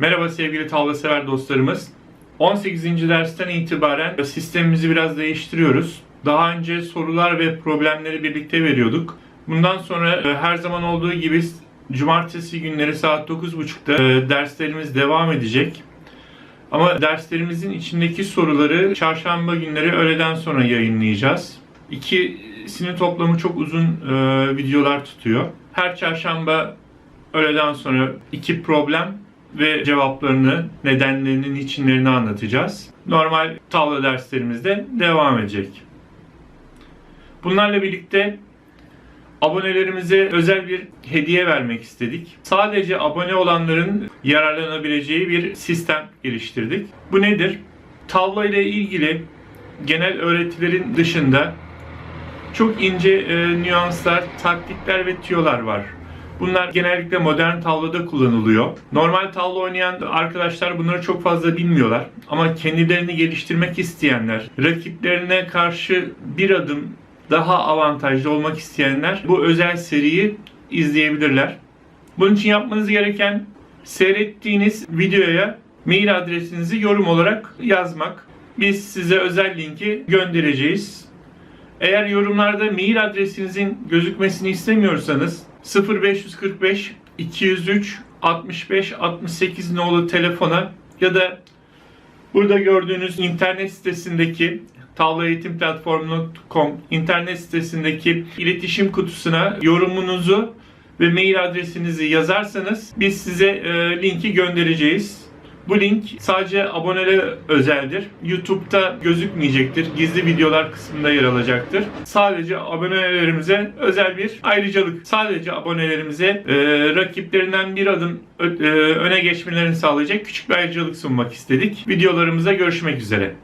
Merhaba sevgili tavla sever dostlarımız. 18. dersten itibaren sistemimizi biraz değiştiriyoruz. Daha önce sorular ve problemleri birlikte veriyorduk. Bundan sonra e, her zaman olduğu gibi cumartesi günleri saat 9.30'da e, derslerimiz devam edecek. Ama derslerimizin içindeki soruları çarşamba günleri öğleden sonra yayınlayacağız. İkisinin toplamı çok uzun e, videolar tutuyor. Her çarşamba öğleden sonra iki problem ve cevaplarını, nedenlerinin içinlerini anlatacağız. Normal tavla derslerimizde devam edecek. Bunlarla birlikte abonelerimize özel bir hediye vermek istedik. Sadece abone olanların yararlanabileceği bir sistem geliştirdik. Bu nedir? Tavla ile ilgili genel öğretilerin dışında çok ince e, nüanslar, taktikler ve tüyolar var. Bunlar genellikle modern tavlada kullanılıyor. Normal tavla oynayan arkadaşlar bunları çok fazla bilmiyorlar. Ama kendilerini geliştirmek isteyenler, rakiplerine karşı bir adım daha avantajlı olmak isteyenler bu özel seriyi izleyebilirler. Bunun için yapmanız gereken seyrettiğiniz videoya mail adresinizi yorum olarak yazmak. Biz size özel linki göndereceğiz. Eğer yorumlarda mail adresinizin gözükmesini istemiyorsanız 0545 203 65 68 nolu telefona ya da burada gördüğünüz internet sitesindeki tavlaeğitimplatformu.com internet sitesindeki iletişim kutusuna yorumunuzu ve mail adresinizi yazarsanız biz size e, linki göndereceğiz. Bu link sadece abonelere özeldir. YouTube'da gözükmeyecektir. Gizli videolar kısmında yer alacaktır. Sadece abonelerimize özel bir ayrıcalık. Sadece abonelerimize e, rakiplerinden bir adım ö- e, öne geçmelerini sağlayacak küçük bir ayrıcalık sunmak istedik. Videolarımıza görüşmek üzere.